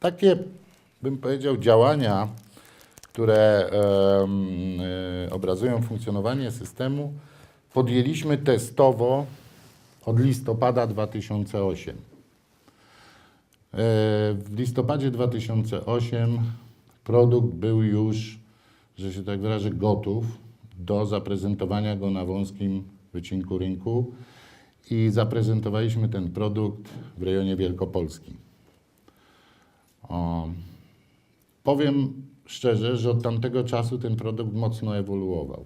Takie, bym powiedział, działania, które y, obrazują funkcjonowanie systemu, podjęliśmy testowo od listopada 2008. E, W listopadzie 2008 produkt był już, że się tak wyrażę, gotów do zaprezentowania go na wąskim wycinku rynku i zaprezentowaliśmy ten produkt w rejonie Wielkopolski. O, powiem szczerze, że od tamtego czasu ten produkt mocno ewoluował.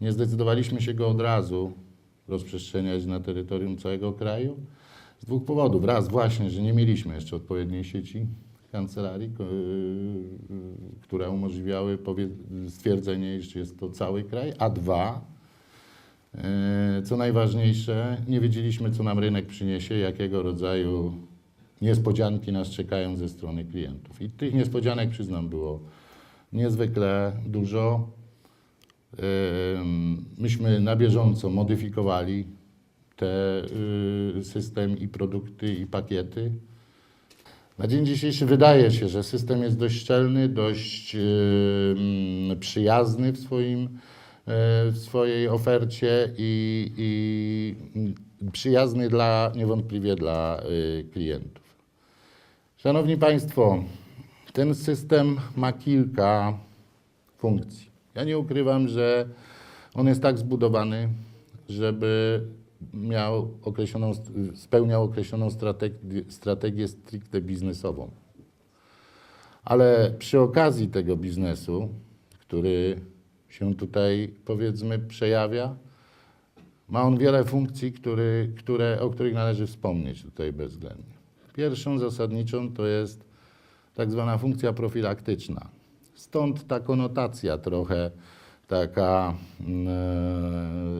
Nie zdecydowaliśmy się go od razu rozprzestrzeniać na terytorium całego kraju z dwóch powodów. Raz właśnie, że nie mieliśmy jeszcze odpowiedniej sieci kancelarii, yy, które umożliwiały stwierdzenie, iż jest to cały kraj, a dwa, yy, co najważniejsze, nie wiedzieliśmy, co nam rynek przyniesie, jakiego rodzaju niespodzianki nas czekają ze strony klientów. I tych niespodzianek, przyznam, było niezwykle dużo. Myśmy na bieżąco modyfikowali te y, system i produkty i pakiety. Na dzień dzisiejszy wydaje się, że system jest dość szczelny, dość przyjazny w, swoim, y, w swojej ofercie i, i przyjazny dla, niewątpliwie dla y, klientów. Szanowni Państwo, ten system ma kilka funkcji. Ja nie ukrywam, że on jest tak zbudowany, żeby miał określoną, spełniał określoną strategię, strategię stricte biznesową. Ale przy okazji tego biznesu, który się tutaj powiedzmy przejawia, ma on wiele funkcji, który, które, o których należy wspomnieć tutaj bezwzględnie. Pierwszą zasadniczą to jest tak zwana funkcja profilaktyczna. Stąd ta konotacja trochę taka mm,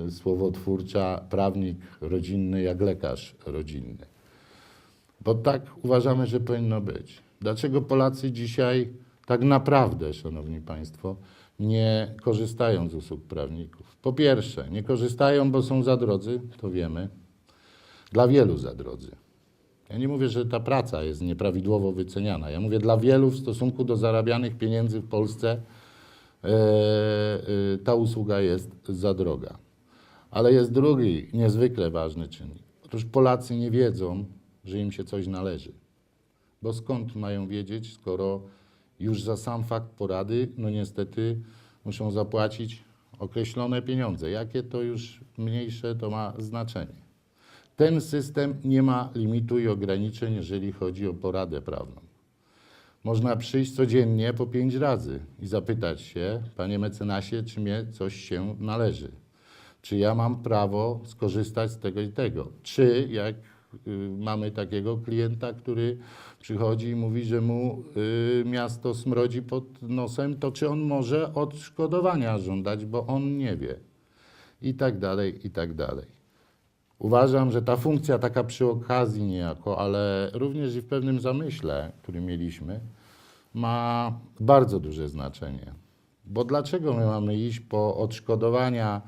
e, słowotwórcza, prawnik rodzinny jak lekarz rodzinny. Bo tak uważamy, że powinno być. Dlaczego Polacy dzisiaj tak naprawdę, Szanowni Państwo, nie korzystają z usług prawników? Po pierwsze, nie korzystają, bo są za drodzy, to wiemy. Dla wielu za drodzy. Ja nie mówię, że ta praca jest nieprawidłowo wyceniana. Ja mówię, dla wielu w stosunku do zarabianych pieniędzy w Polsce e, e, ta usługa jest za droga. Ale jest drugi niezwykle ważny czynnik. Otóż Polacy nie wiedzą, że im się coś należy. Bo skąd mają wiedzieć, skoro już za sam fakt porady, no niestety muszą zapłacić określone pieniądze. Jakie to już mniejsze to ma znaczenie. Ten system nie ma limitu i ograniczeń, jeżeli chodzi o poradę prawną. Można przyjść codziennie po pięć razy i zapytać się, panie mecenasie, czy mnie coś się należy. Czy ja mam prawo skorzystać z tego i tego. Czy jak y, mamy takiego klienta, który przychodzi i mówi, że mu y, miasto smrodzi pod nosem, to czy on może odszkodowania żądać, bo on nie wie. I tak dalej, i tak dalej. Uważam, że ta funkcja taka przy okazji niejako, ale również i w pewnym zamyśle, który mieliśmy, ma bardzo duże znaczenie. Bo dlaczego my mamy iść po odszkodowania,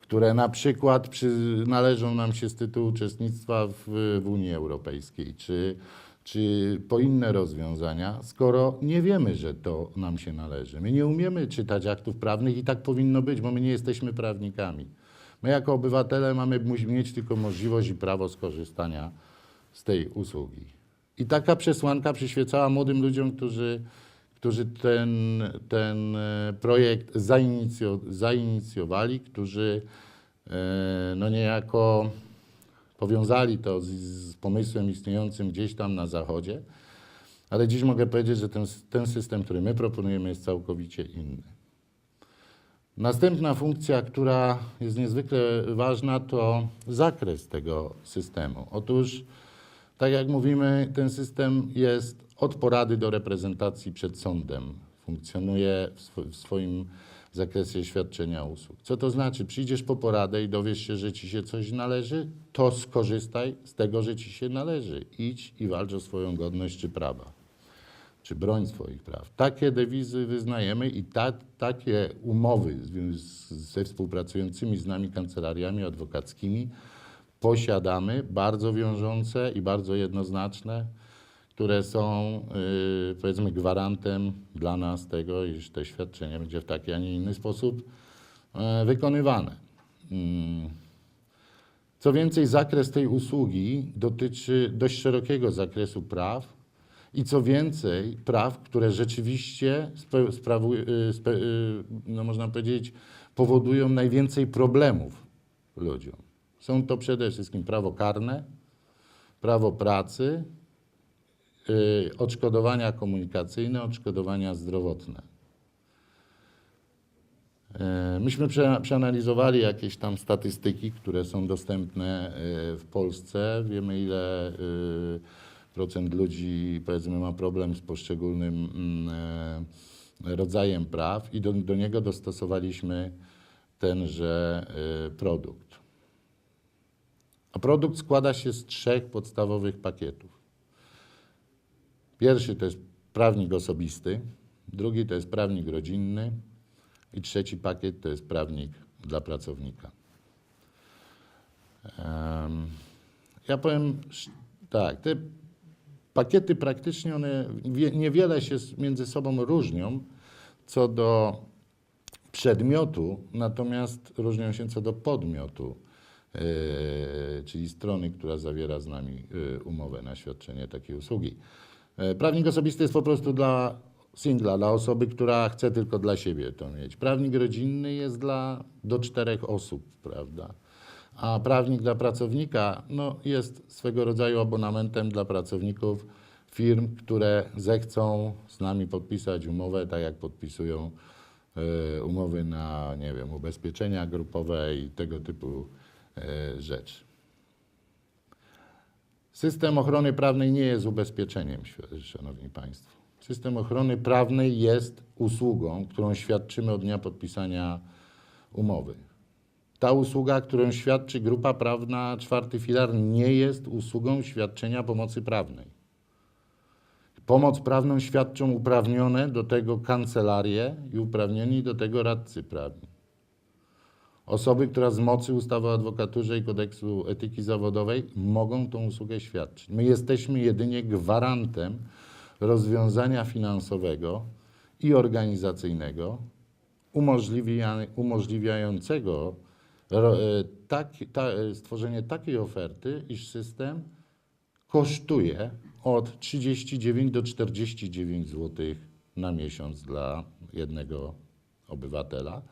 które na przykład przy, należą nam się z tytułu uczestnictwa w, w Unii Europejskiej, czy, czy po inne rozwiązania, skoro nie wiemy, że to nam się należy. My nie umiemy czytać aktów prawnych i tak powinno być, bo my nie jesteśmy prawnikami. My jako obywatele mamy musimy mieć tylko możliwość i prawo skorzystania z tej usługi. I taka przesłanka przyświecała młodym ludziom, którzy, którzy ten, ten e, projekt zainicjo, zainicjowali, którzy e, no niejako powiązali to z, z pomysłem istniejącym gdzieś tam na zachodzie. Ale dziś mogę powiedzieć, że ten, ten system, który my proponujemy, jest całkowicie inny. Następna funkcja, która jest niezwykle ważna, to zakres tego systemu. Otóż, tak jak mówimy, ten system jest od porady do reprezentacji przed sądem. Funkcjonuje w, swo- w swoim zakresie świadczenia usług. Co to znaczy? Przyjdziesz po poradę i dowiesz się, że ci się coś należy, to skorzystaj z tego, że ci się należy. Idź i walcz o swoją godność czy prawa czy broń swoich praw. Takie dewizy wyznajemy i ta, takie umowy z- ze współpracującymi z nami kancelariami adwokackimi posiadamy, bardzo wiążące i bardzo jednoznaczne, które są y, powiedzmy gwarantem dla nas tego, iż to świadczenie będzie w taki, a nie inny sposób e, wykonywane. Mm. Co więcej, zakres tej usługi dotyczy dość szerokiego zakresu praw i co więcej, praw, które rzeczywiście sprawuj, y, spe, y, no można powiedzieć, powodują najwięcej problemów ludziom. Są to przede wszystkim prawo karne, prawo pracy, y, odszkodowania komunikacyjne, odszkodowania zdrowotne. E, Myśmy prze, przeanalizowali jakieś tam statystyki, które są dostępne e, w Polsce. Wiemy, ile procent ludzi, powiedzmy, ma problem z poszczególnym mm, e, rodzajem praw i do, do niego dostosowaliśmy tenże e, produkt. A produkt składa się z trzech podstawowych pakietów. Pierwszy to jest prawnik osobisty, drugi to jest prawnik rodzinny i trzeci pakiet to jest prawnik dla pracownika. Ja powiem tak, te pakiety praktycznie one wie- niewiele się między sobą różnią co do przedmiotu, natomiast różnią się co do podmiotu, e, czyli strony, która zawiera z nami e, umowę na świadczenie takiej usługi. E, Prawnik osobisty jest po prostu dla singla, dla osoby, która chce tylko dla siebie to mieć. Prawnik rodzinny jest dla do czterech osób, prawda? A prawnik dla pracownika no, jest swego rodzaju abonamentem dla pracowników firm, które zechcą z nami podpisać umowę, tak jak podpisują e, umowy na, nie wiem, ubezpieczenia grupowe i tego typu e, rzeczy. System ochrony prawnej nie jest ubezpieczeniem, Szanowni Państwo. System ochrony prawnej jest usługą, którą świadczymy od dnia podpisania umowy. Ta usługa, którą świadczy grupa prawna czwarty filar, nie jest usługą świadczenia pomocy prawnej. Pomoc prawną świadczą uprawnione do tego kancelarie i uprawnieni do tego radcy prawni. Osoby, które z mocy ustawy o adwokaturze i kodeksu etyki zawodowej mogą tą usługę świadczyć. My jesteśmy jedynie gwarantem rozwiązania finansowego i organizacyjnego umożliwia, umożliwiającego tak, ta, e, stworzenie takiej oferty, iż system kosztuje od 39 do 49 zł na miesiąc dla jednego obywatela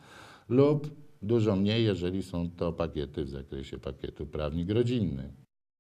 lub dużo mniej, jeżeli są to pakiety w zakresie pakietu prawnik rodzinny.